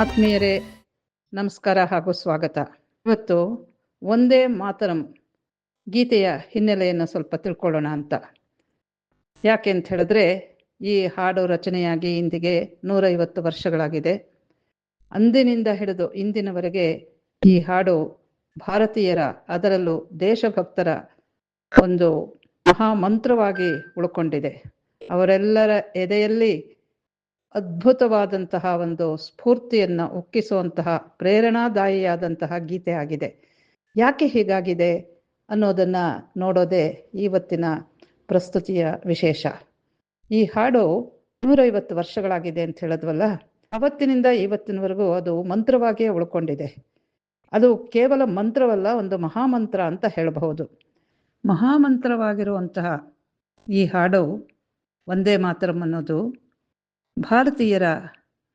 ಆತ್ಮೀಯರೇ, ನಮಸ್ಕಾರ ಹಾಗೂ ಸ್ವಾಗತ. ಇವತ್ತು ಒಂದೇ ಮಾತರಂ, ಗೀತೆಯ ಹಿನ್ನೆಲೆಯನ್ನು ಸ್ವಲ್ಪ ತಿಳ್ಕೊಳ್ಳೋಣ ಅಂತ. ಯಾಕೆ ಅಂತ ಹೇಳಿದ್ರೆ ಈ ಹಾಡು ರಚನೆಯಾಗಿ ಇಂದಿಗೆ ನೂರೈವತ್ತು ವರ್ಷಗಳಾಗಿದೆ. ಅಂದಿನಿಂದ ಹಿಡಿದು ಇಂದಿನವರೆಗೆ ಈ ಹಾಡು ಭಾರತೀಯರ, ಅದರಲ್ಲೂ ದೇಶಭಕ್ತರ ಒಂದು ಮಹಾಮಂತ್ರವಾಗಿ ಉಳ್ಕೊಂಡಿದೆ. ಅವರೆಲ್ಲರ ಎದೆಯಲ್ಲಿ ಅದ್ಭುತವಾದಂತಹ ಒಂದು ಸ್ಫೂರ್ತಿಯನ್ನು ಉಕ್ಕಿಸುವಂತಹ ಪ್ರೇರಣಾದಾಯಿಯಾದಂತಹ ಗೀತೆ ಆಗಿದೆ. ಯಾಕೆ ಹೀಗಾಗಿದೆ ಅನ್ನೋದನ್ನ ನೋಡೋದೇ ಇವತ್ತಿನ ಪ್ರಸ್ತುತಿಯ ವಿಶೇಷ. ಈ ಹಾಡು ನೂರೈವತ್ತು ವರ್ಷಗಳಾಗಿದೆ ಅಂತ ಹೇಳಿದ್ವಲ್ಲ? ಅವತ್ತಿನಿಂದ ಇವತ್ತಿನವರೆಗೂ ಅದು ಮಂತ್ರವಾಗಿಯೇ ಉಳ್ಕೊಂಡಿದೆ. ಅದು ಕೇವಲ ಮಂತ್ರವಲ್ಲ, ಒಂದು ಮಹಾಮಂತ್ರ ಅಂತ ಹೇಳಬಹುದು. ಮಹಾಮಂತ್ರವಾಗಿರುವಂತಹ ಈ ಹಾಡು ಒಂದೇ ಮಾತರಂ ಅನ್ನೋದು ಭಾರತೀಯರ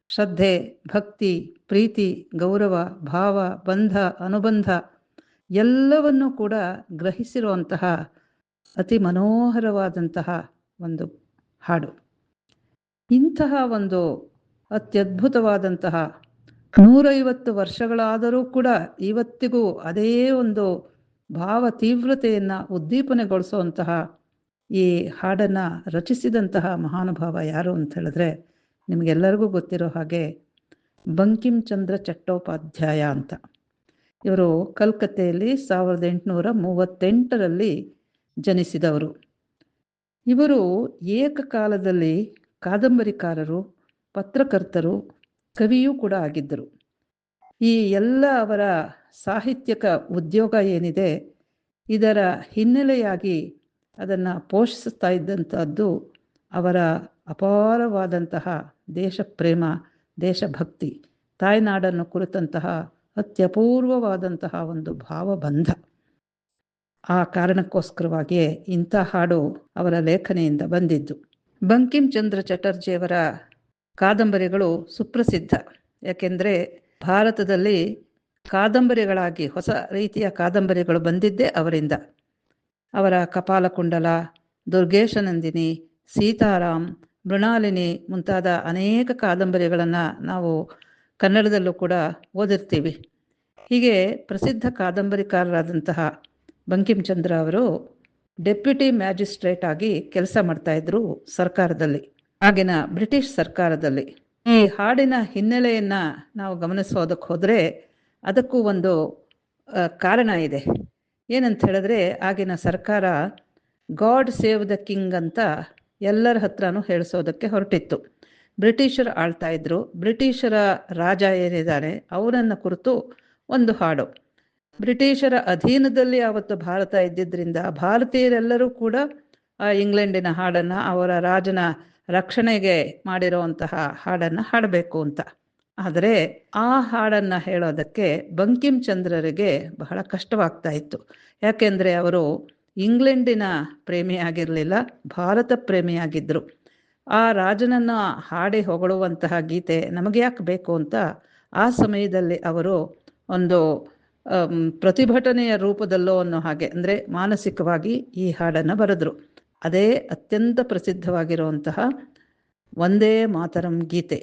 ಶ್ರದ್ಧೆ, ಭಕ್ತಿ, ಪ್ರೀತಿ, ಗೌರವ, ಭಾವ, ಬಂಧ, ಅನುಬಂಧ ಎಲ್ಲವನ್ನೂ ಕೂಡ ಗ್ರಹಿಸಿರುವಂತಹ ಅತಿ ಮನೋಹರವಾದಂತಹ ಒಂದು ಹಾಡು. ಇಂತಹ ಒಂದು ಅತ್ಯದ್ಭುತವಾದಂತಹ ನೂರೈವತ್ತು ವರ್ಷಗಳಾದರೂ ಕೂಡ ಇವತ್ತಿಗೂ ಅದೇ ಒಂದು ಭಾವ ತೀವ್ರತೆಯನ್ನು ಉದ್ದೀಪನೆಗೊಳಿಸುವಂತಹ ಈ ಹಾಡನ್ನು ರಚಿಸಿದಂತಹ ಮಹಾನುಭಾವ ಯಾರು ಅಂತ ಹೇಳಿದ್ರೆ ನಿಮಗೆಲ್ಲರಿಗೂ ಗೊತ್ತಿರೋ ಹಾಗೆ ಬಂಕಿಂ ಚಂದ್ರ ಚಟ್ಟೋಪಾಧ್ಯಾಯ ಅಂತ. ಇವರು ಕಲ್ಕತ್ತೆಯಲ್ಲಿ ಸಾವಿರದ ಎಂಟುನೂರ ಮೂವತ್ತೆಂಟರಲ್ಲಿ ಜನಿಸಿದವರು. ಇವರು ಏಕಕಾಲದಲ್ಲಿ ಕಾದಂಬರಿಕಾರರು, ಪತ್ರಕರ್ತರು, ಕವಿಯೂ ಕೂಡ ಆಗಿದ್ದರು. ಈ ಎಲ್ಲ ಅವರ ಸಾಹಿತ್ಯಕ ಉದ್ಯೋಗ ಏನಿದೆ, ಇದರ ಹಿನ್ನೆಲೆಯಾಗಿ ಅದನ್ನು ಪೋಷಿಸ್ತಾ ಇದ್ದಂಥದ್ದು ಅವರ ಅಪಾರವಾದಂತಹ ದೇಶ ಪ್ರೇಮ ದೇಶಭಕ್ತಿ, ತಾಯ್ನಾಡನ್ನು ಕುರಿತಂತಹ ಅತ್ಯಪೂರ್ವವಾದಂತಹ ಒಂದು ಭಾವಬಂಧ. ಆ ಕಾರಣಕ್ಕೋಸ್ಕರವಾಗಿಯೇ ಇಂಥ ಹಾಡು ಅವರ ಲೇಖನೆಯಿಂದ ಬಂದಿದ್ದು. ಬಂಕಿಂ ಚಂದ್ರ ಚಟರ್ಜಿಯವರ ಕಾದಂಬರಿಗಳು ಸುಪ್ರಸಿದ್ಧ. ಯಾಕೆಂದರೆ ಭಾರತದಲ್ಲಿ ಕಾದಂಬರಿಗಳಾಗಿ ಹೊಸ ರೀತಿಯ ಕಾದಂಬರಿಗಳು ಬಂದಿದ್ದೇ ಅವರಿಂದ. ಅವರ ಕಪಾಲಕುಂಡಲ, ದುರ್ಗೇಶನಂದಿನಿ ಸೀತಾರಾಮ್ ಮೃಣಾಲಿನಿ ಮುಂತಾದ ಅನೇಕ ಕಾದಂಬರಿಗಳನ್ನು ನಾವು ಕನ್ನಡದಲ್ಲೂ ಕೂಡ ಓದಿರ್ತೀವಿ. ಹೀಗೆ ಪ್ರಸಿದ್ಧ ಕಾದಂಬರಿಕಾರರಾದಂತಹ ಬಂಕಿಂಚಂದ್ರ ಅವರು ಡೆಪ್ಯೂಟಿ ಮ್ಯಾಜಿಸ್ಟ್ರೇಟ್ ಆಗಿ ಕೆಲಸ ಮಾಡ್ತಾ ಇದ್ರು ಸರ್ಕಾರದಲ್ಲಿ, ಆಗಿನ ಬ್ರಿಟಿಷ್ ಸರ್ಕಾರದಲ್ಲಿ. ಈ ಹಾಡಿನ ಹಿನ್ನೆಲೆಯನ್ನ ನಾವು ಗಮನಿಸೋದಕ್ಕೆ ಹೋದ್ರೆ ಅದಕ್ಕೂ ಒಂದು ಕಾರಣ ಇದೆ. ಏನಂತ ಹೇಳಿದ್ರೆ, ಆಗಿನ ಸರ್ಕಾರ ಗಾಡ್ ಸೇವ್ ದ ಕಿಂಗ್ ಅಂತ ಎಲ್ಲರ ಹತ್ರನೂ ಹೇಳಿಸೋದಕ್ಕೆ ಹೊರಟಿತ್ತು. ಬ್ರಿಟಿಷರು ಆಳ್ತಾ ಇದ್ರು. ಬ್ರಿಟಿಷರ ರಾಜ ಏನಿದ್ದಾರೆ, ಅವರನ್ನು ಕುರಿತು ಒಂದು ಹಾಡು. ಬ್ರಿಟಿಷರ ಅಧೀನದಲ್ಲಿ ಆವತ್ತು ಭಾರತ ಇದ್ದಿದ್ದರಿಂದ ಭಾರತೀಯರೆಲ್ಲರೂ ಕೂಡ, ಆ, ಇಂಗ್ಲೆಂಡಿನ ಹಾಡನ್ನು ಅವರ ರಾಜನ ರಕ್ಷಣೆಗೆ ಮಾಡಿರುವಂತಹ ಹಾಡನ್ನು ಹಾಡಬೇಕು ಅಂತ. ಆದರೆ ಆ ಹಾಡನ್ನು ಹೇಳೋದಕ್ಕೆ ಬಂಕಿಂ ಚಂದ್ರರಿಗೆ ಬಹಳ ಕಷ್ಟವಾಗ್ತಾ ಇತ್ತು. ಯಾಕೆಂದರೆ ಅವರು ಇಂಗ್ಲೆಂಡಿನ ಪ್ರೇಮಿಯಾಗಿರಲಿಲ್ಲ ಭಾರತ ಪ್ರೇಮಿಯಾಗಿದ್ದರು ಆ ರಾಜನನ್ನು ಹಾಡಿ ಹೊಗಳುವಂತಹ ಗೀತೆ ನಮಗೆ ಯಾಕೆ ಬೇಕು ಅಂತ ಆ ಸಮಯದಲ್ಲಿ ಅವರು ಒಂದು ಪ್ರತಿಭಟನೆಯ ರೂಪದಲ್ಲೋ ಅನ್ನೋ ಹಾಗೆ, ಅಂದರೆ ಮಾನಸಿಕವಾಗಿ ಈ ಹಾಡನ್ನು ಬರೆದ್ರು. ಅದೇ ಅತ್ಯಂತ ಪ್ರಸಿದ್ಧವಾಗಿರುವಂತಹ ಒಂದೇ ಮಾತರಂ ಗೀತೆ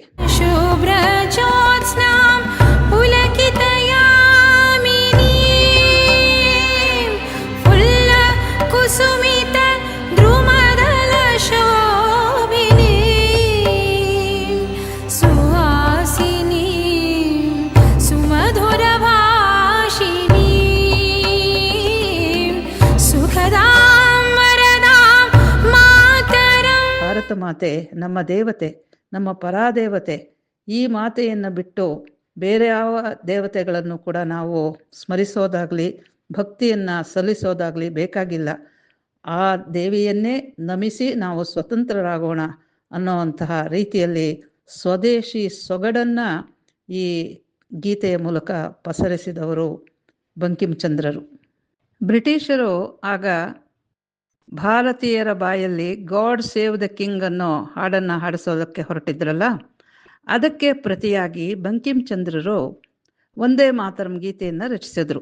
ಮಾತೆ ನಮ್ಮ ದೇವತೆ, ನಮ್ಮ ಪರಾದೇವತೆ, ಈ ಮಾತೆಯನ್ನು ಬಿಟ್ಟು ಬೇರೆ ಯಾವ ದೇವತೆಗಳನ್ನು ಕೂಡ ನಾವು ಸ್ಮರಿಸೋದಾಗಲಿ, ಭಕ್ತಿಯನ್ನು ಸಲ್ಲಿಸೋದಾಗಲಿ ಬೇಕಾಗಿಲ್ಲ. ಆ ದೇವಿಯನ್ನೇ ನಮಿಸಿ ನಾವು ಸ್ವತಂತ್ರರಾಗೋಣ ಅನ್ನೋವಂತಹ ರೀತಿಯಲ್ಲಿ ಸ್ವದೇಶಿ ಸೊಗಡನ್ನು ಈ ಗೀತೆಯ ಮೂಲಕ ಪಸರಿಸಿದವರು ಬಂಕಿಂಚಂದ್ರರು. ಬ್ರಿಟಿಷರು ಆಗ ಭಾರತೀಯರ ಬಾಯಲ್ಲಿ ಗಾಡ್ ಸೇವ್ ದ ಕಿಂಗ್ ಅನ್ನೋ ಹಾಡನ್ನು ಹಾಡಿಸೋದಕ್ಕೆ ಹೊರಟಿದ್ರಲ್ಲ? ಅದಕ್ಕೆ ಪ್ರತಿಯಾಗಿ ಬಂಕಿಂಚಂದ್ರರು ಒಂದೇ ಮಾತರಂ ಗೀತೆಯನ್ನು ರಚಿಸಿದರು.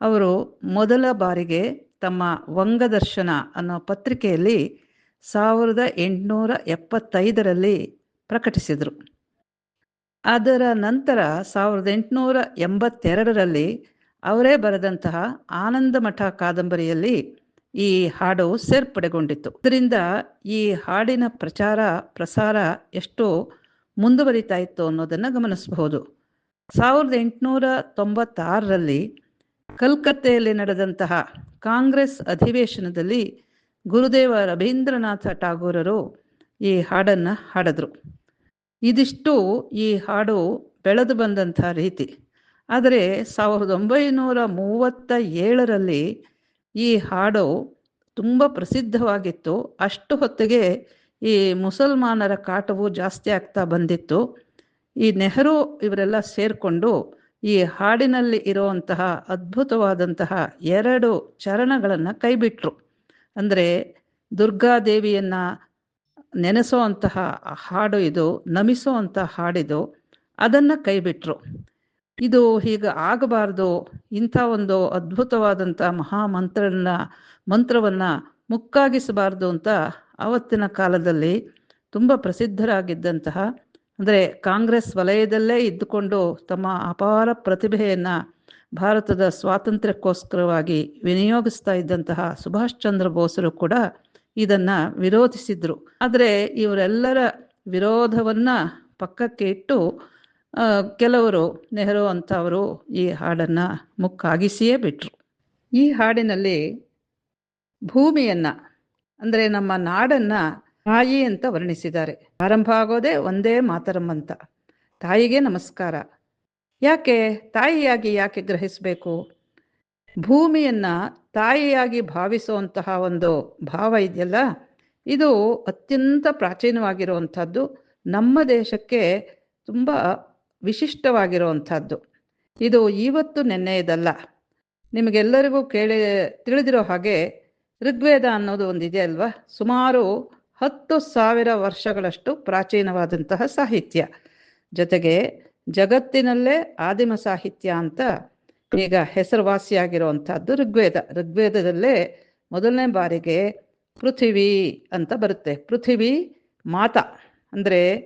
ಅವರು ಮೊದಲ ಬಾರಿಗೆ ತಮ್ಮ ವಂಗದರ್ಶನ ಅನ್ನೋ ಪತ್ರಿಕೆಯಲ್ಲಿ ಸಾವಿರದ ಎಂಟುನೂರ ಎಪ್ಪತ್ತೈದರಲ್ಲಿ ಪ್ರಕಟಿಸಿದರು. ಅದರ ನಂತರ ಸಾವಿರದ ಎಂಟುನೂರ ಎಂಬತ್ತೆರಡರಲ್ಲಿ ಅವರೇ ಬರೆದಂತಹ ಆನಂದಮಠ ಕಾದಂಬರಿಯಲ್ಲಿ ಈ ಹಾಡು ಸೇರ್ಪಡೆಗೊಂಡಿತ್ತು. ಇದರಿಂದ ಈ ಹಾಡಿನ ಪ್ರಚಾರ, ಪ್ರಸಾರ ಎಷ್ಟು ಮುಂದುವರಿತಾ ಇತ್ತು ಅನ್ನೋದನ್ನು ಗಮನಿಸಬಹುದು. ಸಾವಿರದ ಎಂಟುನೂರ ತೊಂಬತ್ತಾರರಲ್ಲಿ ಕಲ್ಕತ್ತೆಯಲ್ಲಿ ನಡೆದಂತಹ ಕಾಂಗ್ರೆಸ್ ಅಧಿವೇಶನದಲ್ಲಿ ಗುರುದೇವ ರವೀಂದ್ರನಾಥ ಟಾಗೂರರು ಈ ಹಾಡನ್ನು ಹಾಡಿದ್ರು. ಇದಿಷ್ಟು ಈ ಹಾಡು ಬೆಳೆದು ಬಂದಂಥ ರೀತಿ. ಆದರೆ ಸಾವಿರದ ಒಂಬೈನೂರ ಮೂವತ್ತ ಏಳರಲ್ಲಿ ಈ ಹಾಡು ತುಂಬ ಪ್ರಸಿದ್ಧವಾಗಿತ್ತು. ಅಷ್ಟು ಹೊತ್ತಿಗೆ ಈ ಮುಸಲ್ಮಾನರ ಕಾಟವು ಜಾಸ್ತಿ ಆಗ್ತಾ ಬಂದಿತ್ತು. ಈ ನೆಹರು ಇವರೆಲ್ಲ ಸೇರಿಕೊಂಡು ಈ ಹಾಡಿನಲ್ಲಿ ಇರುವಂತಹ ಅದ್ಭುತವಾದಂತಹ ಎರಡು ಚರಣಗಳನ್ನು ಕೈಬಿಟ್ರು. ಅಂದರೆ ದುರ್ಗಾದೇವಿಯನ್ನು ನೆನೆಸೋವಂತಹ ಹಾಡು ಇದು ನಮಿಸೋವಂಥ ಹಾಡಿದು ಅದನ್ನು ಕೈಬಿಟ್ರು. ಇದು ಹೀಗೆ ಆಗಬಾರ್ದು. ಇಂಥ ಒಂದು ಅದ್ಭುತವಾದಂಥ ಮಹಾಮಂತ್ರನ ಮಂತ್ರವನ್ನು ಮುಕ್ಕಾಗಿಸಬಾರ್ದು ಅಂತ ಆವತ್ತಿನ ಕಾಲದಲ್ಲಿ ತುಂಬ ಪ್ರಸಿದ್ಧರಾಗಿದ್ದಂತಹ, ಅಂದರೆ ಕಾಂಗ್ರೆಸ್ ವಲಯದಲ್ಲೇ ಇದ್ದುಕೊಂಡು ತಮ್ಮ ಅಪಾರ ಪ್ರತಿಭೆಯನ್ನು ಭಾರತದ ಸ್ವಾತಂತ್ರ್ಯಕ್ಕೋಸ್ಕರವಾಗಿ ವಿನಿಯೋಗಿಸ್ತಾ ಇದ್ದಂತಹ ಸುಭಾಷ್ ಚಂದ್ರ ಬೋಸರು ಕೂಡ ಇದನ್ನು ವಿರೋಧಿಸಿದ್ರು. ಆದರೆ ಇವರೆಲ್ಲರ ವಿರೋಧವನ್ನು ಪಕ್ಕಕ್ಕೆ ಇಟ್ಟು ಕೆಲವರು ನೆಹರು ಅಂಥವರು ಈ ಹಾಡನ್ನು ಮುಕ್ಕಾಗಿಸಿಯೇ ಬಿಟ್ರು. ಈ ಹಾಡಿನಲ್ಲಿ ಭೂಮಿಯನ್ನು, ಅಂದರೆ ನಮ್ಮ ನಾಡನ್ನು ತಾಯಿ ಅಂತ ವರ್ಣಿಸಿದ್ದಾರೆ. ಆರಂಭ ಆಗೋದೇ ಒಂದೇ ಮಾತರಂ ಅಂತ ತಾಯಿಗೆ ನಮಸ್ಕಾರ. ಯಾಕೆ, ತಾಯಿಯಾಗಿ ಯಾಕೆ ಗ್ರಹಿಸಬೇಕು? ಭೂಮಿಯನ್ನ ತಾಯಿಯಾಗಿ ಭಾವಿಸುವಂತಹ ಒಂದು ಭಾವ ಇದೆಯಲ್ಲ, ಇದು ಅತ್ಯಂತ ಪ್ರಾಚೀನವಾಗಿರುವಂಥದ್ದು. ನಮ್ಮ ದೇಶಕ್ಕೆ ತುಂಬ ವಿಶಿಷ್ಟವಾಗಿರುವಂಥದ್ದು. ಇದು ಇವತ್ತು ನೆನ್ನೆಯದಲ್ಲ. ನಿಮಗೆಲ್ಲರಿಗೂ ಕೇಳಿ, ತಿಳಿದಿರೋ ಹಾಗೆ ಋಗ್ವೇದ ಅನ್ನೋದು ಒಂದಿದೆ ಅಲ್ವಾ? ಸುಮಾರು ಹತ್ತು ಸಾವಿರ ವರ್ಷಗಳಷ್ಟು ಪ್ರಾಚೀನವಾದಂತಹ ಸಾಹಿತ್ಯ. ಜೊತೆಗೆ ಜಗತ್ತಿನಲ್ಲೇ ಆದಿಮ ಸಾಹಿತ್ಯ ಅಂತ ಈಗ ಹೆಸರುವಾಸಿಯಾಗಿರುವಂಥದ್ದು ಋಗ್ವೇದ. ಋಗ್ವೇದದಲ್ಲೇ ಮೊದಲನೇ ಬಾರಿಗೆ ಪೃಥಿವಿ ಅಂತ ಬರುತ್ತೆ. ಪೃಥಿವಿ ಮಾತಾ. ಅಂದರೆ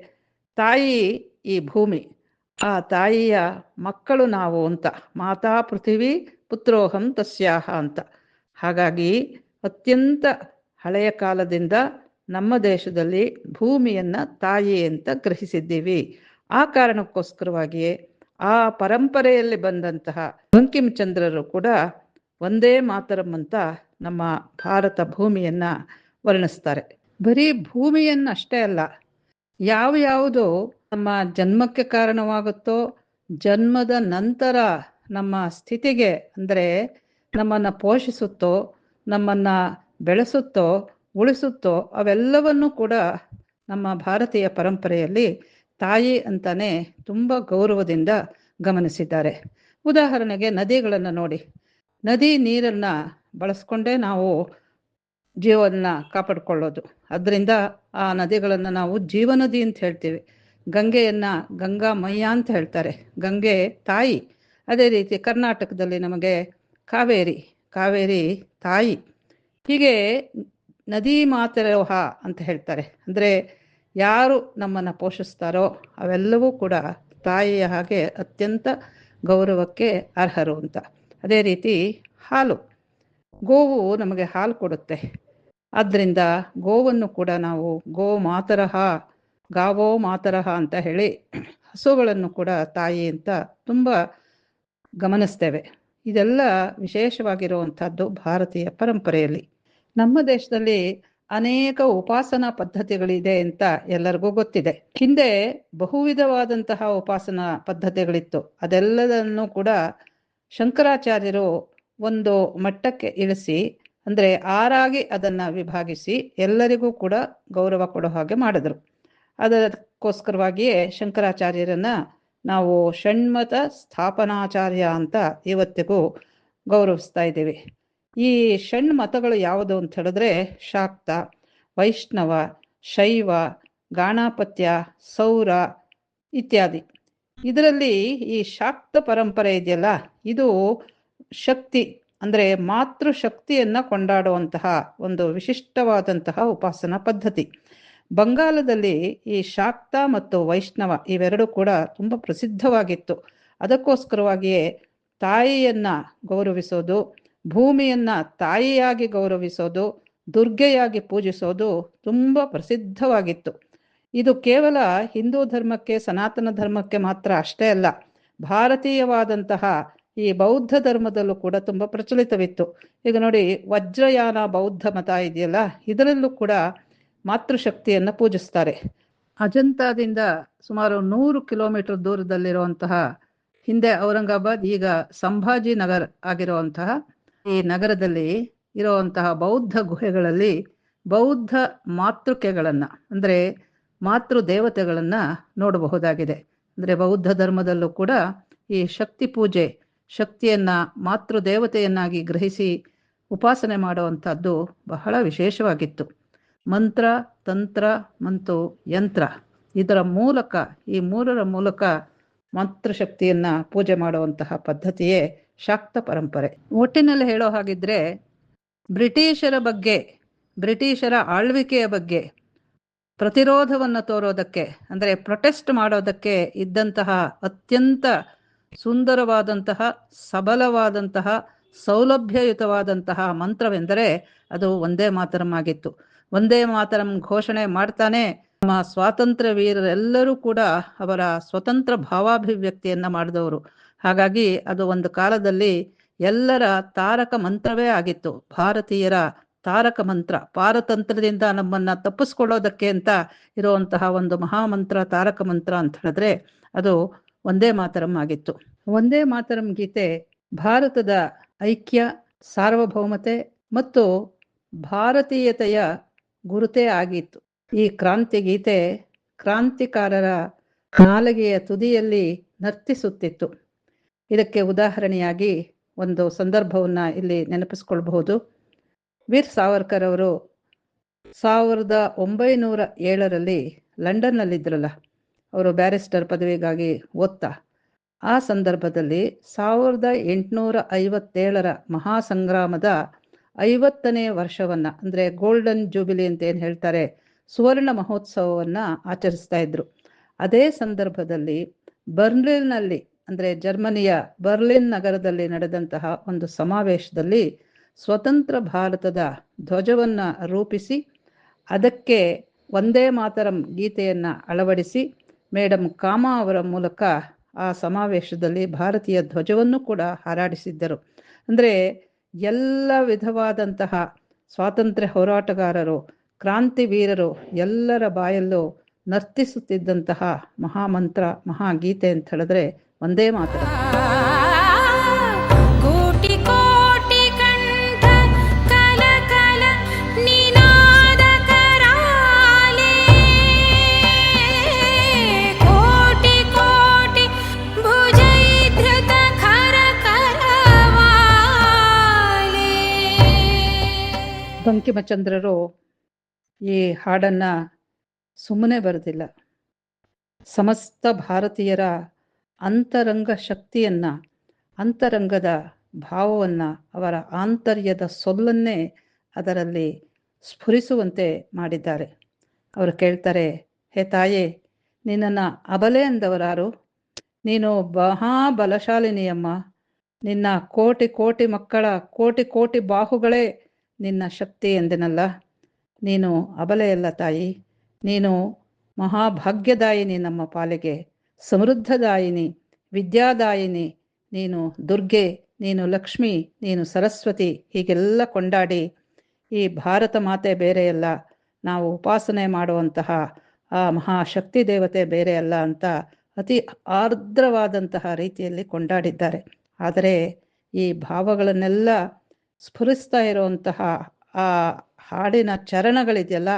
ತಾಯಿ ಈ ಭೂಮಿ. ಆ ತಾಯಿಯ ಮಕ್ಕಳು ನಾವು ಅಂತ, ಮಾತಾ ಪೃಥಿವಿ ಪುತ್ರೋಹಂ ತಸ್ಯಾಹ ಅಂತ. ಹಾಗಾಗಿ ಅತ್ಯಂತ ಹಳೆಯ ಕಾಲದಿಂದ ನಮ್ಮ ದೇಶದಲ್ಲಿ ಭೂಮಿಯನ್ನು ತಾಯಿ ಅಂತ ಗ್ರಹಿಸಿದ್ದೀವಿ. ಆ ಕಾರಣಕ್ಕೋಸ್ಕರವಾಗಿಯೇ ಆ ಪರಂಪರೆಯಲ್ಲಿ ಬಂದಂತಹ ಬಂಕಿಮಚಂದ್ರರು ಕೂಡ ಒಂದೇ ಮಾತರಂ ಅಂತ ನಮ್ಮ ಭಾರತ ಭೂಮಿಯನ್ನು ವರ್ಣಿಸ್ತಾರೆ. ಬರೀ ಭೂಮಿಯನ್ನು ಅಷ್ಟೇ ಅಲ್ಲ ಯಾವ ಯಾವುದು ನಮ್ಮ ಜನ್ಮಕ್ಕೆ ಕಾರಣವಾಗುತ್ತೋ ಜನ್ಮದ ನಂತರ ನಮ್ಮ ಸ್ಥಿತಿಗೆ ಅಂದರೆ ನಮ್ಮನ್ನು ಪೋಷಿಸುತ್ತೋ, ನಮ್ಮನ್ನು ಬೆಳೆಸುತ್ತೋ, ಉಳಿಸುತ್ತೋ ಅವೆಲ್ಲವನ್ನೂ ಕೂಡ ನಮ್ಮ ಭಾರತೀಯ ಪರಂಪರೆಯಲ್ಲಿ ತಾಯಿ ಅಂತಾನೆ ತುಂಬ ಗೌರವದಿಂದ ಗಮನಿಸಿದ್ದಾರೆ. ಉದಾಹರಣೆಗೆ ನದಿಗಳನ್ನು ನೋಡಿ. ನದಿ ನೀರನ್ನು ಬಳಸ್ಕೊಂಡೇ ನಾವು ಜೀವನ ಕಾಪಾಡ್ಕೊಳ್ಳೋದು. ಅದರಿಂದ ಆ ನದಿಗಳನ್ನು ನಾವು ಜೀವನದಿ ಅಂತ ಹೇಳ್ತೀವಿ. ಗಂಗೆಯನ್ನು ಗಂಗಾ ಮಯ್ಯ ಅಂತ ಹೇಳ್ತಾರೆ. ಗಂಗೆ ತಾಯಿ. ಅದೇ ರೀತಿ ಕರ್ನಾಟಕದಲ್ಲಿ ನಮಗೆ ಕಾವೇರಿ ಕಾವೇರಿ ತಾಯಿ. ಹೀಗೆ ನದಿ ಮಾತರೋಹ ಅಂತ ಹೇಳ್ತಾರೆ. ಅಂದರೆ ಯಾರು ನಮ್ಮನ್ನು ಪೋಷಿಸ್ತಾರೋ ಅವೆಲ್ಲವೂ ಕೂಡ ತಾಯಿಯ ಹಾಗೆ ಅತ್ಯಂತ ಗೌರವಕ್ಕೆ ಅರ್ಹರು ಅಂತ. ಅದೇ ರೀತಿ ಹಾಲು. ಗೋವು ನಮಗೆ ಹಾಲು ಕೊಡುತ್ತೆ. ಆದ್ದರಿಂದ ಗೋವನ್ನು ಕೂಡ ನಾವು ಗೋ ಮಾತರಹ, ಗಾವೋ ಮಾತರಹ ಅಂತ ಹೇಳಿ ಹಸುಗಳನ್ನು ಕೂಡ ತಾಯಿ ಅಂತ ತುಂಬ ಗಮನಿಸ್ತೇವೆ. ಇದೆಲ್ಲ ವಿಶೇಷವಾಗಿರುವಂಥದ್ದು ಭಾರತೀಯ ಪರಂಪರೆಯಲ್ಲಿ. ನಮ್ಮ ದೇಶದಲ್ಲಿ ಅನೇಕ ಉಪಾಸನಾ ಪದ್ಧತಿಗಳಿದೆ ಅಂತ ಎಲ್ಲರಿಗೂ ಗೊತ್ತಿದೆ. ಹಿಂದೆ ಬಹುವಿಧವಾದಂತಹ ಉಪಾಸನಾ ಪದ್ಧತಿಗಳಿತ್ತು. ಅದೆಲ್ಲದನ್ನು ಕೂಡ ಶಂಕರಾಚಾರ್ಯರು ಒಂದು ಮಟ್ಟಕ್ಕೆ ಇಳಿಸಿ ಅಂದರೆ ಆರಾಗಿ ಅದನ್ನು ವಿಭಾಗಿಸಿ ಎಲ್ಲರಿಗೂ ಕೂಡ ಗೌರವ ಕೊಡೋ ಹಾಗೆ ಮಾಡಿದರು. ಅದಕ್ಕೋಸ್ಕರವಾಗಿಯೇ ಶಂಕರಾಚಾರ್ಯರನ್ನು ನಾವು ಷಣ್ಮತ ಸ್ಥಾಪನಾಚಾರ್ಯ ಅಂತ ಇವತ್ತಿಗೂ ಗೌರವಿಸ್ತಾ ಇದ್ದೀವಿ. ಈ ಷಣ್ಮತಗಳು ಯಾವುದು ಅಂತ ಹೇಳಿದ್ರೆ ಶಾಕ್ತ, ವೈಷ್ಣವ, ಶೈವ, ಗಾಣಾಪತ್ಯ, ಸೌರ ಇತ್ಯಾದಿ. ಇದರಲ್ಲಿ ಈ ಶಾಕ್ತ ಪರಂಪರೆ ಇದೆಯಲ್ಲ, ಇದು ಶಕ್ತಿ ಅಂದ್ರೆ ಮಾತೃ ಶಕ್ತಿಯನ್ನ ಕೊಂಡಾಡುವಂತಹ ಒಂದು ವಿಶಿಷ್ಟವಾದಂತಹ ಉಪಾಸನಾ ಪದ್ಧತಿ. ಬಂಗಾಲದಲ್ಲಿ ಈ ಶಾಕ್ತ ಮತ್ತು ವೈಷ್ಣವ ಇವೆರಡೂ ಕೂಡ ತುಂಬಾ ಪ್ರಸಿದ್ಧವಾಗಿತ್ತು. ಅದಕ್ಕೋಸ್ಕರವಾಗಿಯೇ ತಾಯಿಯನ್ನ ಗೌರವಿಸೋದು, ಭೂಮಿಯನ್ನ ತಾಯಿಯಾಗಿ ಗೌರವಿಸೋದು, ದುರ್ಗೆಯಾಗಿ ಪೂಜಿಸೋದು ತುಂಬಾ ಪ್ರಸಿದ್ಧವಾಗಿತ್ತು. ಇದು ಕೇವಲ ಹಿಂದೂ ಧರ್ಮಕ್ಕೆ, ಸನಾತನ ಧರ್ಮಕ್ಕೆ ಮಾತ್ರ ಅಷ್ಟೇ ಅಲ್ಲ, ಭಾರತೀಯವಾದಂತಹ ಈ ಬೌದ್ಧ ಧರ್ಮದಲ್ಲೂ ಕೂಡ ತುಂಬಾ ಪ್ರಚಲಿತವಿತ್ತು. ಈಗ ನೋಡಿ, ವಜ್ರಯಾನ ಬೌದ್ಧ ಮತ ಇದೆಯಲ್ಲ, ಇದರಲ್ಲೂ ಕೂಡ ಮಾತೃಶಕ್ತಿಯನ್ನ ಪೂಜಿಸ್ತಾರೆ. ಅಜಂತಾದಿಂದ ಸುಮಾರು ನೂರು ಕಿಲೋಮೀಟರ್ ದೂರದಲ್ಲಿರುವಂತಹ ಹಿಂದೆ ಔರಂಗಾಬಾದ್, ಈಗ ಸಂಭಾಜಿ ನಗರ್ ಆಗಿರುವಂತಹ ಈ ನಗರದಲ್ಲಿ ಇರುವಂತಹ ಬೌದ್ಧ ಗುಹೆಗಳಲ್ಲಿ ಬೌದ್ಧ ಮಾತೃಕೆಗಳನ್ನು, ಅಂದ್ರೆ ಮಾತೃ ದೇವತೆಗಳನ್ನು ನೋಡಬಹುದಾಗಿದೆ. ಅಂದ್ರೆ ಬೌದ್ಧ ಧರ್ಮದಲ್ಲೂ ಕೂಡ ಈ ಶಕ್ತಿ ಪೂಜೆ ಶಕ್ತಿಯನ್ನ, ಮಾತೃ ದೇವತೆಯನ್ನಾಗಿ ಗ್ರಹಿಸಿ ಉಪಾಸನೆ ಮಾಡುವಂಥದ್ದು ಬಹಳ ವಿಶೇಷವಾಗಿತ್ತು. ಮಂತ್ರ, ತಂತ್ರ ಮತ್ತು ಯಂತ್ರ ಇದರ ಮೂಲಕ, ಈ ಮೂರರ ಮೂಲಕ ಮಾತೃಶಕ್ತಿಯನ್ನ ಪೂಜೆ ಮಾಡುವಂತಹ ಪದ್ಧತಿಯೇ ಶಾಕ್ತ ಪರಂಪರೆ. ಒಟ್ಟಿನಲ್ಲಿ ಹೇಳೋ ಹಾಗಿದ್ರೆ, ಬ್ರಿಟಿಷರ ಬಗ್ಗೆ, ಬ್ರಿಟಿಷರ ಆಳ್ವಿಕೆಯ ಬಗ್ಗೆ ಪ್ರತಿರೋಧವನ್ನು ತೋರೋದಕ್ಕೆ, ಅಂದರೆ ಪ್ರೊಟೆಸ್ಟ್ ಮಾಡೋದಕ್ಕೆ ಇದ್ದಂತಹ ಅತ್ಯಂತ ಸುಂದರವಾದಂತಹ, ಸಬಲವಾದಂತಹ, ಸೌಲಭ್ಯಯುತವಾದಂತಹ ಮಂತ್ರವೆಂದರೆ ಅದು ಒಂದೇ ಮಾತರಂ ಆಗಿತ್ತು ಒಂದೇ ಮಾತರಂ ಘೋಷಣೆ ಮಾಡ್ತಾನೆ, ನಮ್ಮ ಸ್ವಾತಂತ್ರ್ಯ ವೀರರೆಲ್ಲರೂ ಕೂಡ ಅವರ ಸ್ವತಂತ್ರ ಭಾವಾಭಿವ್ಯಕ್ತಿಯನ್ನ ಮಾಡಿದವರು. ಹಾಗಾಗಿ ಅದು ಒಂದು ಕಾಲದಲ್ಲಿ ಎಲ್ಲರ ತಾರಕ ಮಂತ್ರವೇ ಆಗಿತ್ತು. ಭಾರತೀಯರ ತಾರಕ ಮಂತ್ರ ಪಾರತಂತ್ರದಿಂದ ನಮ್ಮನ್ನ ತಪ್ಪಿಸ್ಕೊಳ್ಳೋದಕ್ಕೆ ಅಂತ ಇರುವಂತಹ ಒಂದು ಮಹಾಮಂತ್ರ, ತಾರಕ ಮಂತ್ರ ಅಂತ ಹೇಳಿದ್ರೆ ಅದು ಒಂದೇ ಮಾತರಂ ಆಗಿತ್ತು. ಒಂದೇ ಮಾತರಂ ಗೀತೆ ಭಾರತದ ಐಕ್ಯ, ಸಾರ್ವಭೌಮತೆ ಮತ್ತು ಭಾರತೀಯತೆಯ ಗುರುತೇ ಆಗಿತ್ತು. ಈ ಕ್ರಾಂತಿ ಗೀತೆ ಕ್ರಾಂತಿಕಾರರ ನಾಲಗೆಯ ತುದಿಯಲ್ಲಿ ನರ್ತಿಸುತ್ತಿತ್ತು. ಇದಕ್ಕೆ ಉದಾಹರಣೆಯಾಗಿ ಒಂದು ಸಂದರ್ಭವನ್ನ ಇಲ್ಲಿ ನೆನಪಿಸ್ಕೊಳ್ಬಹುದು. ವೀರ್ ಸಾವರ್ಕರ್ ಅವರು ಸಾವಿರದ ಒಂಬೈನೂರ ಏಳರಲ್ಲಿ ಲಂಡನ್ನಲ್ಲಿದ್ರಲ್ಲ ಅವರು ಬ್ಯಾರಿಸ್ಟರ್ ಪದವಿಗಾಗಿ ಓದ್ತಾ ಆ ಸಂದರ್ಭದಲ್ಲಿ ಸಾವಿರದ ಎಂಟುನೂರ ಐವತ್ತೇಳರ ಮಹಾಸಂಗ್ರಾಮದ ಐವತ್ತನೇ ವರ್ಷವನ್ನು, ಅಂದರೆ ಗೋಲ್ಡನ್ ಜೂಬಿಲಿ ಅಂತ ಏನು ಹೇಳ್ತಾರೆ, ಸುವರ್ಣ ಮಹೋತ್ಸವವನ್ನು ಆಚರಿಸ್ತಾ ಇದ್ರು. ಅದೇ ಸಂದರ್ಭದಲ್ಲಿ ಬರ್ಲಿನ್ನಲ್ಲಿ, ಅಂದರೆ ಜರ್ಮನಿಯ ಬರ್ಲಿನ್ ನಗರದಲ್ಲಿ ನಡೆದಂತಹ ಒಂದು ಸಮಾವೇಶದಲ್ಲಿ ಸ್ವತಂತ್ರ ಭಾರತದ ಧ್ವಜವನ್ನು ರೂಪಿಸಿ, ಅದಕ್ಕೆ ಒಂದೇ ಮಾತರಂ ಗೀತೆಯನ್ನು ಅಳವಡಿಸಿ ಮೇಡಮ್ ಕಾಮಾ ಅವರ ಮೂಲಕ ಆ ಸಮಾವೇಶದಲ್ಲಿ ಭಾರತೀಯ ಧ್ವಜವನ್ನು ಕೂಡ ಹಾರಾಡಿಸಿದ್ದರು. ಅಂದ್ರೆ ಎಲ್ಲ ವಿಧವಾದಂತಹ ಸ್ವಾತಂತ್ರ್ಯ ಹೋರಾಟಗಾರರು, ಕ್ರಾಂತಿ ವೀರರು ಎಲ್ಲರ ಬಾಯಲ್ಲೂ ನರ್ತಿಸುತ್ತಿದ್ದಂತಹ ಮಹಾಮಂತ್ರ, ಮಹಾಗೀತೆ ಅಂತ ಹೇಳಿದ್ರೆ ಒಂದೇ ಮಾತ್ರ. ಬಂಕಿಮಚಂದ್ರರು ಈ ಹಾಡನ್ನ ಸುಮ್ಮನೆ ಬರೆದಿಲ್ಲ. ಸಮಸ್ತ ಭಾರತೀಯರ ಅಂತರಂಗ ಶಕ್ತಿಯನ್ನ, ಅಂತರಂಗದ ಭಾವವನ್ನ, ಅವರ ಆಂತರ್ಯದ ಸೊಲ್ಲನ್ನೇ ಅದರಲ್ಲಿ ಸ್ಫುರಿಸುವಂತೆ ಮಾಡಿದ್ದಾರೆ. ಅವರು ಕೇಳ್ತಾರೆ, ಹೇ ತಾಯೇ, ನಿನ್ನನ್ನು ಅಬಲೆ ಅಂದವರಾರು? ನೀನು ಮಹಾ ಬಲಶಾಲಿನಿಯಮ್ಮ ನಿನ್ನ ಕೋಟಿ ಕೋಟಿ ಮಕ್ಕಳ ಕೋಟಿ ಕೋಟಿ ಬಾಹುಗಳೇ ನಿನ್ನ ಶಕ್ತಿ ಎಂದೆನಲ್ಲ? ನೀನು ಅಬಲೆಯಲ್ಲ ತಾಯಿ. ನೀನು ಮಹಾಭಾಗ್ಯದಾಯಿನಿ ನಮ್ಮ ಪಾಲಿಗೆ. ಸಮೃದ್ಧದಾಯಿನಿ, ವಿದ್ಯಾದಾಯಿನಿ. ನೀನು ದುರ್ಗೆ, ನೀನು ಲಕ್ಷ್ಮಿ, ನೀನು ಸರಸ್ವತಿ. ಹೀಗೆಲ್ಲ ಕೊಂಡಾಡಿ. ಈ ಭಾರತ ಮಾತೆ ಬೇರೆಯಲ್ಲ. ನಾವು ಉಪಾಸನೆ ಮಾಡುವಂತಹ ಆ ಮಹಾಶಕ್ತಿ ದೇವತೆ ಬೇರೆ ಅಲ್ಲ ಅಂತ ಅತಿ ಆರ್ದ್ರವಾದಂತಹ ರೀತಿಯಲ್ಲಿ ಕೊಂಡಾಡಿದ್ದಾರೆ. ಆದರೆ ಈ ಭಾವಗಳನ್ನೆಲ್ಲ ಸ್ಫುರಿಸ್ತಾ ಇರುವಂತಹ ಆ ಹಾಡಿನ ಚರಣಗಳಿದೆಯಲ್ಲ,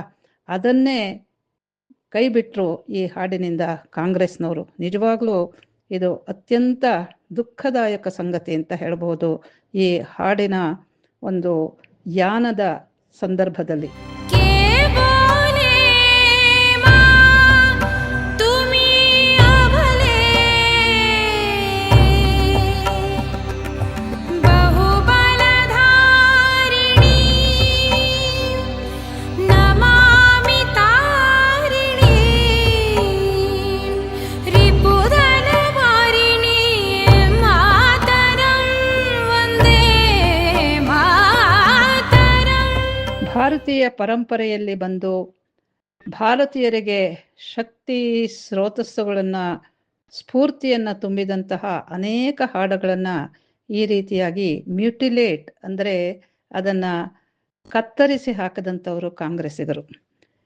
ಅದನ್ನೇ ಕೈ ಬಿಟ್ರು ಈ ಹಾಡಿನಿಂದ ಕಾಂಗ್ರೆಸ್ನವರು. ನಿಜವಾಗ್ಲೂ ಇದು ಅತ್ಯಂತ ದುಃಖದಾಯಕ ಸಂಗತಿ ಅಂತ ಹೇಳ್ಬೋದು ಈ ಹಾಡಿನ ಒಂದು ಯಾನದ ಸಂದರ್ಭದಲ್ಲಿ. ಭಾರತೀಯ ಪರಂಪರೆಯಲ್ಲಿ ಬಂದು ಭಾರತೀಯರಿಗೆ ಶಕ್ತಿ ಸ್ರೋತಸ್ಸುಗಳನ್ನು, ಸ್ಫೂರ್ತಿಯನ್ನು ತುಂಬಿದಂತಹ ಅನೇಕ ಹಾಡುಗಳನ್ನು ಈ ರೀತಿಯಾಗಿ ಮ್ಯೂಟಿಲೇಟ್ ಅಂದರೆ ಅದನ್ನು ಕತ್ತರಿಸಿ ಹಾಕದಂಥವರು ಕಾಂಗ್ರೆಸ್ಸಿಗರು.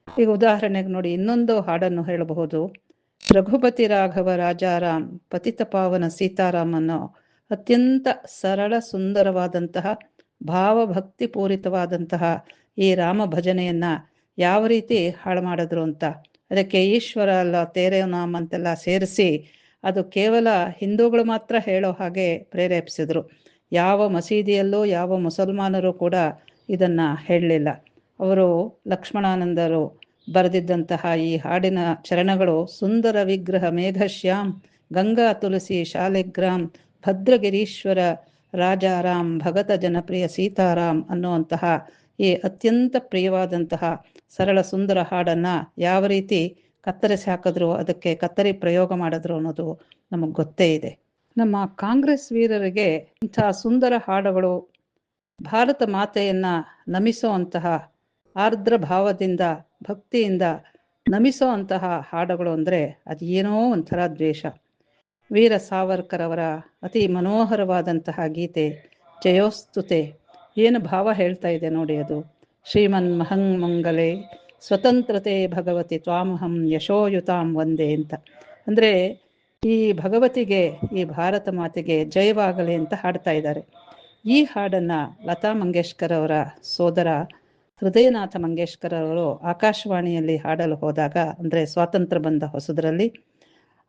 ಈಗ ಉದಾಹರಣೆಗೆ ನೋಡಿ, ಇನ್ನೊಂದು ಹಾಡನ್ನು ಹೇಳಬಹುದು. ರಘುಪತಿ ರಾಘವ ರಾಜಾರಾಮ್ ಪತಿತ ಪಾವನ ಸೀತಾರಾಮ್ ಅನ್ನೋ ಅತ್ಯಂತ ಸರಳ ಸುಂದರವಾದಂತಹ ಭಾವಭಕ್ತಿ ಪೂರಿತವಾದಂತಹ ಈ ರಾಮ ಭಜನೆಯನ್ನ ಯಾವ ರೀತಿ ಹಾಳು ಮಾಡಿದ್ರು ಅಂತ. ಅದಕ್ಕೆ ಈಶ್ವರ ಅಲ್ಲ ತೇರೆ ನಾಮ್ ಅಂತೆಲ್ಲ ಸೇರಿಸಿ ಅದು ಕೇವಲ ಹಿಂದೂಗಳು ಮಾತ್ರ ಹೇಳೋ ಹಾಗೆ ಪ್ರೇರೇಪಿಸಿದ್ರು. ಯಾವ ಮಸೀದಿಯಲ್ಲೂ ಯಾವ ಮುಸಲ್ಮಾನರು ಕೂಡ ಇದನ್ನ ಹೇಳಲಿಲ್ಲ. ಅವರು ಲಕ್ಷ್ಮಣಾನಂದರು ಬರೆದಿದ್ದಂತಹ ಈ ಹಾಡಿನ ಚರಣಗಳು ಸುಂದರ ವಿಗ್ರಹ ಮೇಘಶ್ಯಾಮ್, ಗಂಗಾ ತುಳಸಿ ಶಾಲೆಗ್ರಾಮ್, ಭದ್ರಗಿರೀಶ್ವರ, ರಾಜಾರಾಮ್, ಭಗತ ಜನಪ್ರಿಯ ಸೀತಾರಾಮ್ ಅನ್ನುವಂತಹ ಈ ಅತ್ಯಂತ ಪ್ರಿಯವಾದಂತಹ ಸರಳ ಸುಂದರ ಹಾಡನ್ನ ಯಾವ ರೀತಿ ಕತ್ತರಿಸಿ ಹಾಕಿದ್ರು, ಅದಕ್ಕೆ ಕತ್ತರಿ ಪ್ರಯೋಗ ಮಾಡಿದ್ರು ಅನ್ನೋದು ನಮಗೆ ಗೊತ್ತೇ ಇದೆ. ನಮ್ಮ ಕಾಂಗ್ರೆಸ್ ವೀರರಿಗೆ ಇಂಥ ಸುಂದರ ಹಾಡುಗಳು ಭಾರತ ಮಾತೆಯನ್ನ ನಮಿಸುವಂತಹ ಆರ್ದ್ರ ಭಾವದಿಂದ, ಭಕ್ತಿಯಿಂದ ನಮಿಸುವಂತಹ ಹಾಡುಗಳು ಅಂದರೆ ಅದು ಏನೋ ಒಂಥರ ದ್ವೇಷ. ವೀರ ಸಾವರ್ಕರ್ ಅವರ ಅತಿ ಮನೋಹರವಾದಂತಹ ಗೀತೆ ಜಯೋಸ್ತುತೆ. ಏನು ಭಾವ ಹೇಳ್ತಾ ಇದೆ ನೋಡಿ ಅದು? ಶ್ರೀಮನ್ ಮಹಂಗ್ ಮಂಗಲೆ, ಸ್ವತಂತ್ರತೆ ಭಗವತಿ ತ್ವಾಮಹಂ ಯಶೋಯುತಾಂ ಒಂದೇ ಅಂತ. ಅಂದರೆ ಈ ಭಗವತಿಗೆ, ಈ ಭಾರತ ಮಾತೆಗೆ ಜಯವಾಗಲಿ ಅಂತ ಹಾಡ್ತಾ ಇದ್ದಾರೆ. ಈ ಹಾಡನ್ನ ಲತಾ ಮಂಗೇಶ್ಕರ್ ಅವರ ಸೋದರ ಹೃದಯನಾಥ ಮಂಗೇಶ್ಕರ್ ಅವರು ಆಕಾಶವಾಣಿಯಲ್ಲಿ ಹಾಡಲು ಹೋದಾಗ, ಅಂದರೆ ಸ್ವಾತಂತ್ರ್ಯ ಬಂದ ಹೊಸದರಲ್ಲಿ,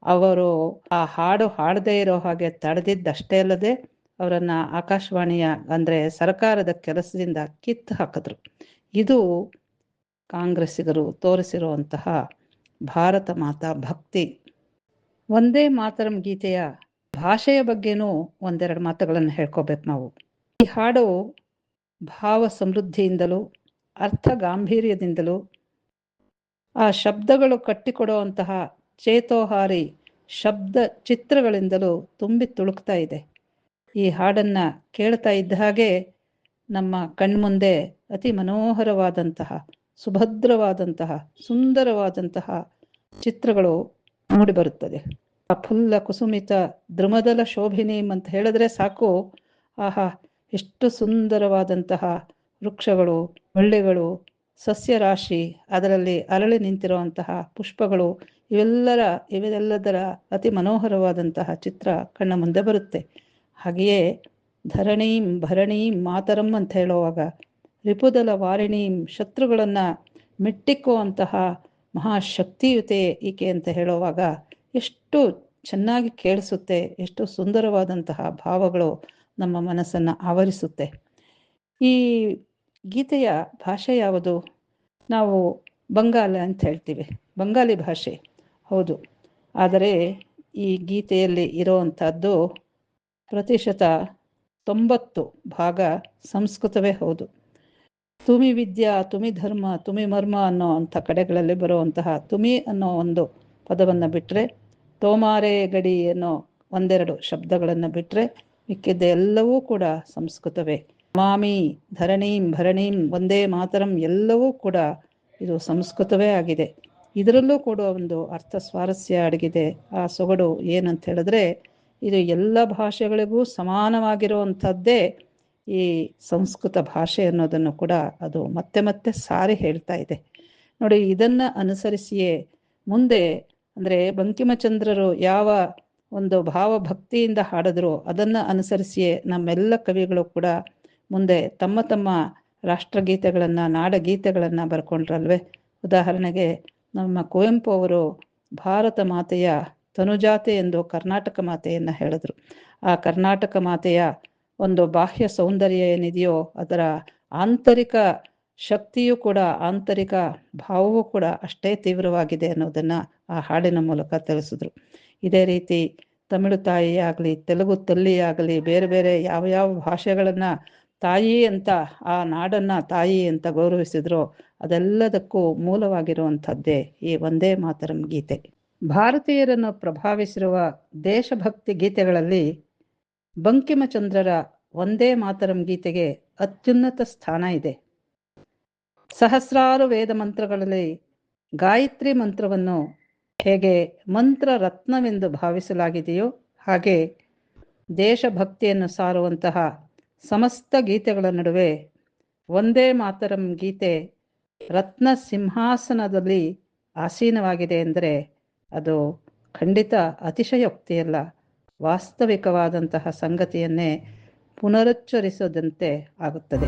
ಅವರು ಆ ಹಾಡು ಹಾಡದೇ ಇರೋ ಹಾಗೆ ತಡೆದಿದ್ದಷ್ಟೇ ಅಲ್ಲದೆ ಅವರನ್ನ ಆಕಾಶವಾಣಿಯ, ಅಂದರೆ ಸರ್ಕಾರದ ಕೆಲಸದಿಂದ ಕಿತ್ತು ಹಾಕಿದ್ರು. ಇದು ಕಾಂಗ್ರೆಸ್ಸಿಗರು ತೋರಿಸಿರುವಂತಹ ಭಾರತ ಮಾತಾ ಭಕ್ತಿ. ಒಂದೇ ಮಾತರಂ ಗೀತೆಯ ಭಾಷೆಯ ಬಗ್ಗೆನೂ ಒಂದೆರಡು ಮಾತುಗಳನ್ನು ಹೇಳ್ಕೋಬೇಕು ನಾವು. ಈ ಹಾಡು ಭಾವ ಸಮೃದ್ಧಿಯಿಂದಲೂ, ಅರ್ಥ ಗಾಂಭೀರ್ಯದಿಂದಲೂ, ಆ ಶಬ್ದಗಳು ಕಟ್ಟಿಕೊಡುವಂತಹ ಚೇತೋಹಾರಿ ಶಬ್ದ ಚಿತ್ರಗಳಿಂದಲೂ ತುಂಬಿ ತುಳುಕ್ತಾ ಇದೆ. ಈ ಹಾಡನ್ನ ಕೇಳ್ತಾ ಇದ್ದ ಹಾಗೆ ನಮ್ಮ ಕಣ್ಮುಂದೆ ಅತಿ ಮನೋಹರವಾದಂತಹ, ಸುಭದ್ರವಾದಂತಹ, ಸುಂದರವಾದಂತಹ ಚಿತ್ರಗಳು ಮೂಡಿಬರುತ್ತದೆ ಆ ಫುಲ್ಲ ಕುಸುಮಿತ ದ್ರುಮದಲ ಶೋಭಿನೀಂ ಅಂತ ಹೇಳಿದ್ರೆ ಸಾಕು. ಆಹಾ, ಎಷ್ಟು ಸುಂದರವಾದಂತಹ ವೃಕ್ಷಗಳು ಬಳ್ಳಿಗಳು ಸಸ್ಯರಾಶಿ, ಅದರಲ್ಲಿ ಅರಳಿ ನಿಂತಿರುವಂತಹ ಪುಷ್ಪಗಳು, ಇವೆಲ್ಲರ, ಇವೆಲ್ಲದರ ಅತಿ ಮನೋಹರವಾದಂತಹ ಚಿತ್ರ ಕಣ್ಣ ಮುಂದೆ ಬರುತ್ತೆ. ಹಾಗೆಯೇ ಧರಣೀಂ ಭರಣೀಂ ಮಾತರಂ ಅಂತ ಹೇಳುವಾಗ ರಿಪುದಲ ವಾರಿಣೀಂ ಶತ್ರುಗಳನ್ನ ಮೆಟ್ಟಿಕ್ಕುವಂತಹ ಮಹಾಶಕ್ತಿಯುತೆ ಈಕೆ ಅಂತ ಹೇಳುವಾಗ ಎಷ್ಟು ಚೆನ್ನಾಗಿ ಕೇಳಿಸುತ್ತೆ, ಎಷ್ಟು ಸುಂದರವಾದಂತಹ ಭಾವಗಳು ನಮ್ಮ ಮನಸ್ಸನ್ನು ಆವರಿಸುತ್ತೆ. ಈ ಗೀತೆಯ ಭಾಷೆ ಯಾವುದು? ನಾವು ಬಂಗಾಲ ಅಂತ ಹೇಳ್ತೀವಿ ಬಂಗಾಲಿ ಭಾಷೆ. ಹೌದು. ಆದರೆ ಈ ಗೀತೆಯಲ್ಲಿ ಇರುವಂಥದ್ದು ಪ್ರತಿಶತ ತೊಂಬತ್ತು ಭಾಗ ಸಂಸ್ಕೃತವೇ ಹೌದು. ತುಮಿ ವಿದ್ಯಾ, ತುಮಿ ಧರ್ಮ, ತುಮಿ ಮರ್ಮ ಅನ್ನೋ ಅಂಥ ಕಡೆಗಳಲ್ಲಿ ಬರುವಂತಹ ತುಮಿ ಅನ್ನೋ ಒಂದು ಪದವನ್ನು ಬಿಟ್ಟರೆ ತೋಮಾರೆ ಗಡಿ ಅನ್ನೋ ಒಂದೆರಡು ಶಬ್ದಗಳನ್ನು ಬಿಟ್ಟರೆ ಮಿಕ್ಕಿದ್ದ ಎಲ್ಲವೂ ಕೂಡ ಸಂಸ್ಕೃತವೇ. ಮಾಮಿ, ಧರಣೀಂ, ಭರಣೀಂ ಒಂದೇ ಮಾತರಂ ಎಲ್ಲವೂ ಕೂಡ ಇದು ಸಂಸ್ಕೃತವೇ ಆಗಿದೆ. ಇದರಲ್ಲೂ ಕೂಡ ಒಂದು ಅರ್ಥ ಸ್ವಾರಸ್ಯ ಅಡಗಿದೆ. ಆ ಸೊಗಡು ಏನಂತ ಹೇಳಿದ್ರೆ ಇದು ಎಲ್ಲ ಭಾಷೆಗಳಿಗೂ ಸಮಾನವಾಗಿರುವಂಥದ್ದೇ ಈ ಸಂಸ್ಕೃತ ಭಾಷೆ ಅನ್ನೋದನ್ನು ಕೂಡ ಅದು ಮತ್ತೆ ಮತ್ತೆ ಸಾರಿ ಹೇಳ್ತಾ ಇದೆ. ನೋಡಿ, ಇದನ್ನ ಅನುಸರಿಸಿಯೇ ಮುಂದೆ ಅಂದ್ರೆ ಬಂಕಿಮಚಂದ್ರರು ಯಾವ ಒಂದು ಭಾವಭಕ್ತಿಯಿಂದ ಹಾಡಿದ್ರು ಅದನ್ನ ಅನುಸರಿಸಿಯೇ ನಮ್ಮೆಲ್ಲ ಕವಿಗಳು ಕೂಡ ಮುಂದೆ ತಮ್ಮ ತಮ್ಮ ರಾಷ್ಟ್ರಗೀತೆಗಳನ್ನು, ನಾಡಗೀತೆಗಳನ್ನು ಬರ್ಕೊಂಡ್ರಲ್ವೇ? ಉದಾಹರಣೆಗೆ ನಮ್ಮ ಕುವೆಂಪು ಅವರು ಭಾರತ ಮಾತೆಯ ತನುಜಾತೆ ಎಂದು ಕರ್ನಾಟಕ ಮಾತೆಯನ್ನು ಹೇಳಿದ್ರು. ಆ ಕರ್ನಾಟಕ ಮಾತೆಯ ಒಂದು ಬಾಹ್ಯ ಸೌಂದರ್ಯ ಏನಿದೆಯೋ ಅದರ ಆಂತರಿಕ ಶಕ್ತಿಯೂ ಕೂಡ, ಆಂತರಿಕ ಭಾವವೂ ಕೂಡ ಅಷ್ಟೇ ತೀವ್ರವಾಗಿದೆ ಅನ್ನೋದನ್ನು ಆ ಹಾಡಿನ ಮೂಲಕ ತಿಳಿಸಿದ್ರು. ಇದೇ ರೀತಿ ತಮಿಳು ತಾಯಿಯಾಗಲಿ, ತೆಲುಗು ತಲ್ಲಿಯಾಗಲಿ, ಬೇರೆ ಬೇರೆ ಯಾವ ಯಾವ ಭಾಷೆಗಳನ್ನು ತಾಯಿ ಅಂತ, ಆ ನಾಡನ್ನು ತಾಯಿ ಅಂತ ಗೌರವಿಸಿದ್ರೋ ಅದೆಲ್ಲದಕ್ಕೂ ಮೂಲವಾಗಿರುವಂಥದ್ದೇ ಈ ಒಂದೇ ಮಾತರಂ ಗೀತೆ. ಭಾರತೀಯರನ್ನು ಪ್ರಭಾವಿಸಿರುವ ದೇಶಭಕ್ತಿ ಗೀತೆಗಳಲ್ಲಿ ಬಂಕಿಮಚಂದ್ರರ ಒಂದೇ ಮಾತರಂ ಗೀತೆಗೆ ಅತ್ಯುನ್ನತ ಸ್ಥಾನ ಇದೆ. ಸಹಸ್ರಾರು ವೇದ ಮಂತ್ರಗಳಲ್ಲಿ ಗಾಯತ್ರಿ ಮಂತ್ರವನ್ನು ಹೇಗೆ ಮಂತ್ರ ರತ್ನವೆಂದು ಭಾವಿಸಲಾಗಿದೆಯೋ ಹಾಗೆ ದೇಶಭಕ್ತಿಯನ್ನು ಸಾರುವಂತಹ ಸಮಸ್ತ ಗೀತೆಗಳ ನಡುವೆ ಒಂದೇ ಮಾತರಂ ಗೀತೆ ರತ್ನ ಸಿಂಹಾಸನದಲ್ಲಿ ಆಸೀನವಾಗಿದೆ. ಎಂದರೆ ಅದು ಖಂಡಿತ ಅತಿಶಯೋಕ್ತಿಯಲ್ಲ. ವಾಸ್ತವಿಕವಾದಂತಹ ಸಂಗತಿಯನ್ನೇ ಪುನರುಚ್ಚರಿಸದಂತೆ ಆಗುತ್ತದೆ.